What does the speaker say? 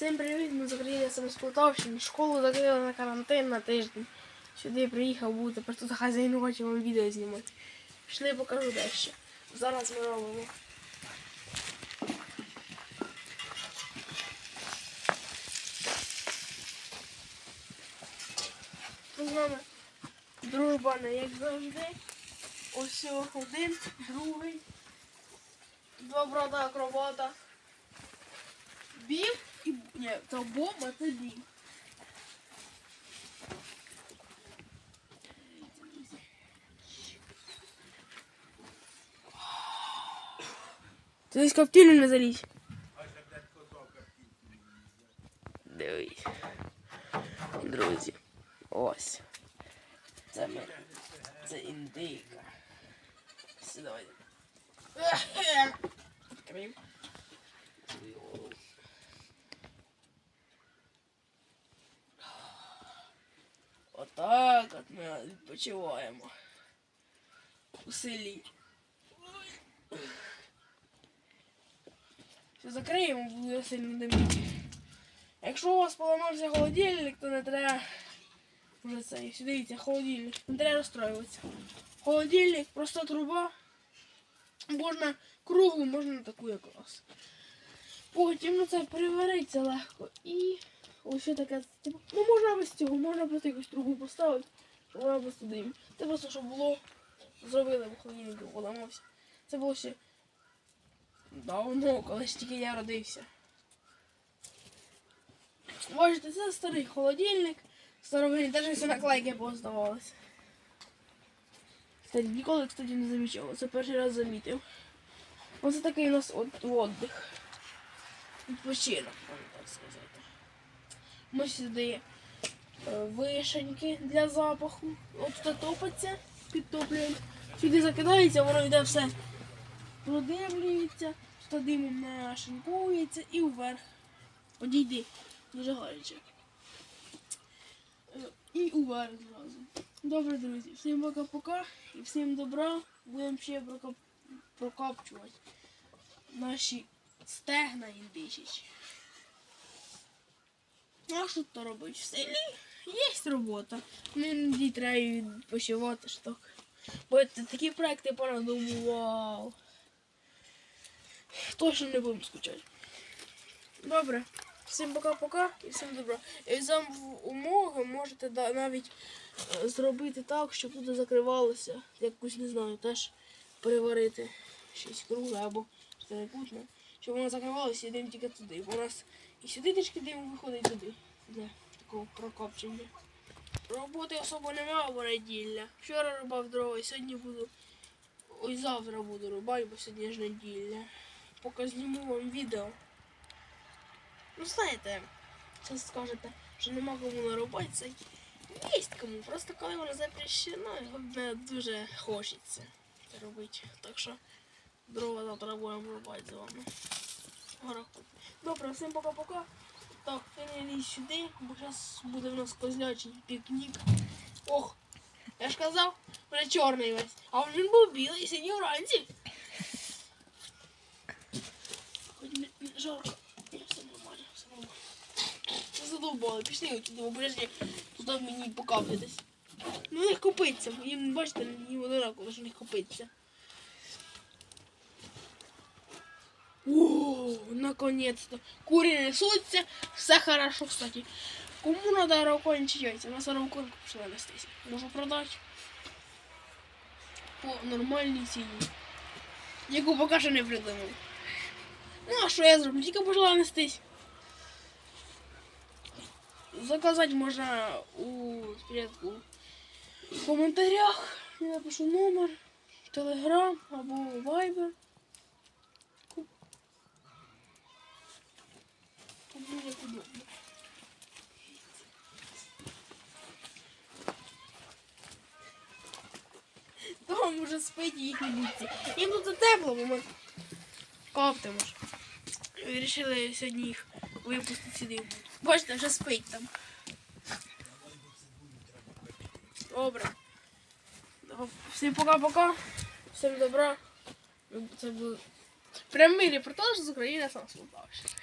Всім привіт, ми з з Полтавщини. Школу закрили на карантин на тиждень. Сюди приїхав бути, просто тут хазяйнувати вам відео знімати. Пішли покажу дещо. Зараз ми робимо. Тут з нами дружба, не як завжди. Ось один, другий. Два брата акробата. Бім і ні, то Боб, а це Бім. Ти десь коптильню не залізь. Дивись. Друзі. Ось. Це ми. Це. Відкрив. Отак от ми відпочиваємо. У селі. Все закриємо, буде сильно диміти. Якщо у вас поламався холодильник, то не треба вже. Сюди дивіться, холодильник. Не треба розстроюватися. Холодильник, просто труба. Можна круглу, можна таку якраз. Потім ну, це перевариться легко. І ось таке. Типу, ну можна без цього, можна просто якусь трубу поставити, просто дим. Це просто щоб було. Зробили в холодильнику, поламався. Це було ще давно, коли ж тільки я родився. Бачите, це старий холодильник. Старовинний, навіть наклейки пооставалися. Кстати, ніколи, кстати, не замічав. Це перший раз замітив. Оце такий у нас от отдих. Відпочинок, можна так сказати. Ми сюди вишеньки для запаху. От тут топиться, підтоплюємо. Сюди закидається, воно йде все продивлюється, тут димом нашинковується і вверх. Одійди, дуже гаряче. Е, І уверх зразу. Добре, друзі, всім пока-пока і всім добра. Будемо ще прокоп... прокопчувати наші стегна індичачі. Ну, а що то робити? В селі є робота. Іноді треба відпочивати ж так. Бо такі проекти понадумував. Точно не будемо скучати. Добре. Всім пока-пока і всім добра. І за умови можете навіть е, зробити так, щоб тут закривалося, якусь, не знаю, теж переварити щось кругле або чотирикутне, щоб воно закривалося і дим тільки туди. Бо у нас і сюди трішки дим виходить і туди. Для прокопчення. Роботи особо немає, бо неділя. Вчора рубав дрова, і сьогодні буду. Ой, завтра буду рубати, бо сьогодні ж неділя. Поки зніму вам відео. Ну знаєте, зараз скажете, що нема кому нарубати це. Є кому, просто коли воно запрещено, його не дуже хочеться робити. Так що дрова завтра будемо рубати з вами. Добре, всім пока-пока. Так, не сюди, бо зараз буде в нас козлячий пікнік. Ох, я ж казав, вже чорний весь. А він був білий, сидів вранці. Хоч не, не жарко. Все нормально, все нормально. Задовбали, пішли отуди, обережні, туди мені покапитись. Ну, не копиться, їм, бачите, їм одинаково, що не копиться. О, наконец-то. Кури несутся, все хорошо, кстати. Кому надо ракончить яйца? На сороконку пошла нестись. Можу продати. По нормальній ціні. Яку поки що не придумав. Ну, а що я зроблю? Тільки пошла нестись. Заказати можна у спочатку в коментарях. Я напишу номер, телеграм або вайбер. Кому як удобно. Там уже спить їхні бійці. Їм тут тепло, бо ми коптимо ж. Вирішили сьогодні їх випустити сюди. Бачите, вже спить там. Добре. Всім пока-пока. Всім добра. Це був прямий репортаж з України сам Полтавщини.